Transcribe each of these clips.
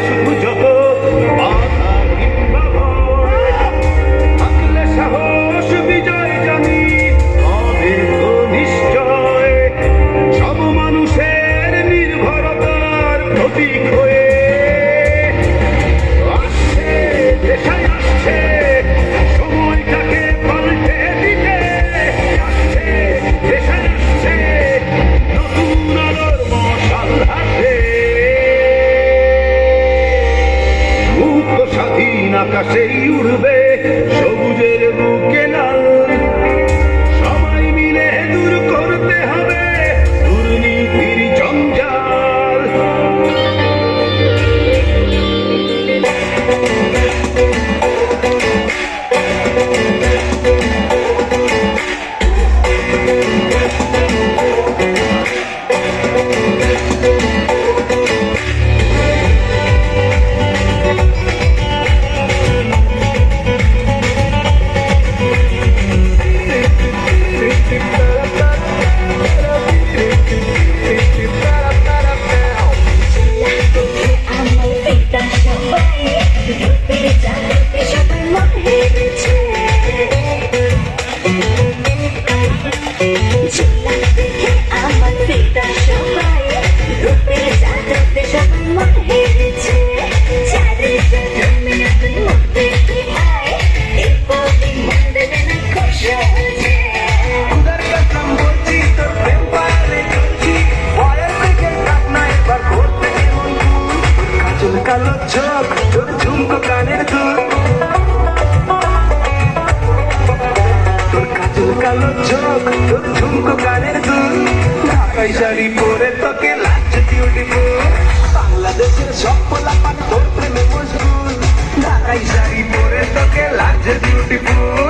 Yasu Jogo. কালো চোখ তোর ঝুমকো কানের দুল তোর কাজল কালো চোখ তোর ঝুমকো কানের দুল ঢাকাই শাড়ি পরে তোকে লাগছে বিউটিফুল বাংলাদেশের সব পোলা পান তোর প্রেমে মশগুল। ঢাকাই শাড়ি পরে তোকে লাগছে বিউটিফুল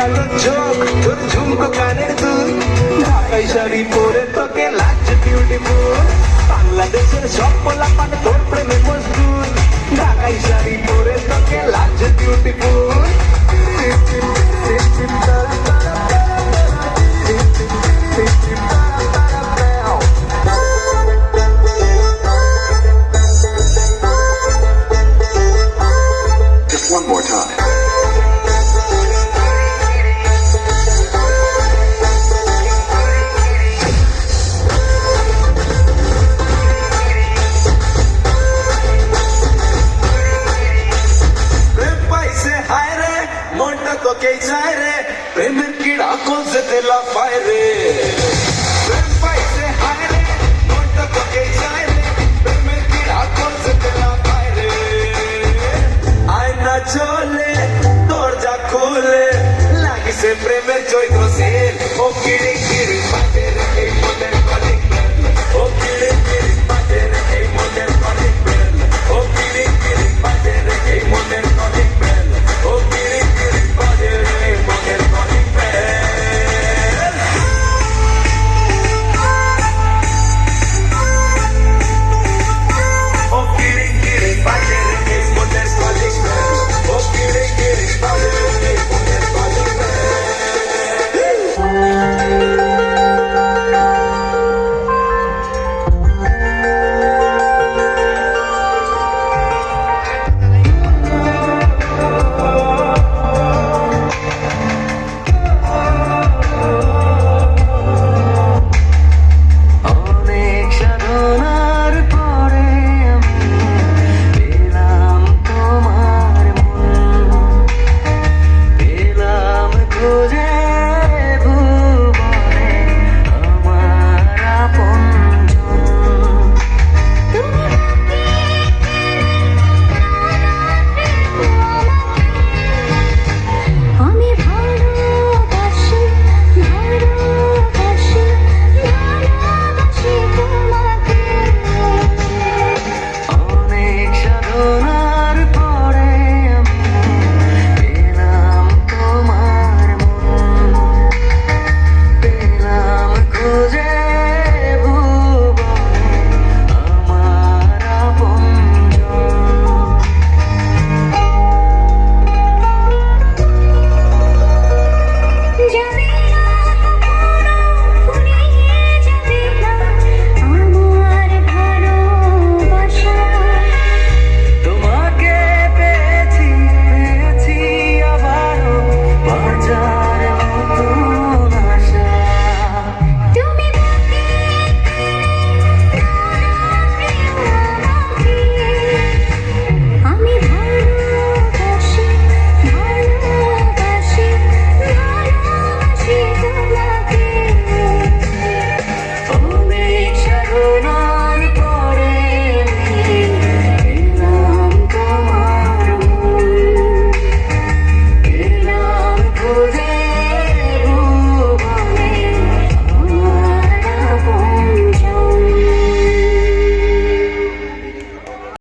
কালো চোখ, তোর ঝুমকো কানের দুল। ঢাকাই শাড়ি পরে তোকে লাগছে বিউটিফুল বাংলাদেশের সব পোলা পান তোর প্রেমে মজদুর ঢাকাই শাড়ি পরে তোকে লাগছে বিউটিফুল One more time.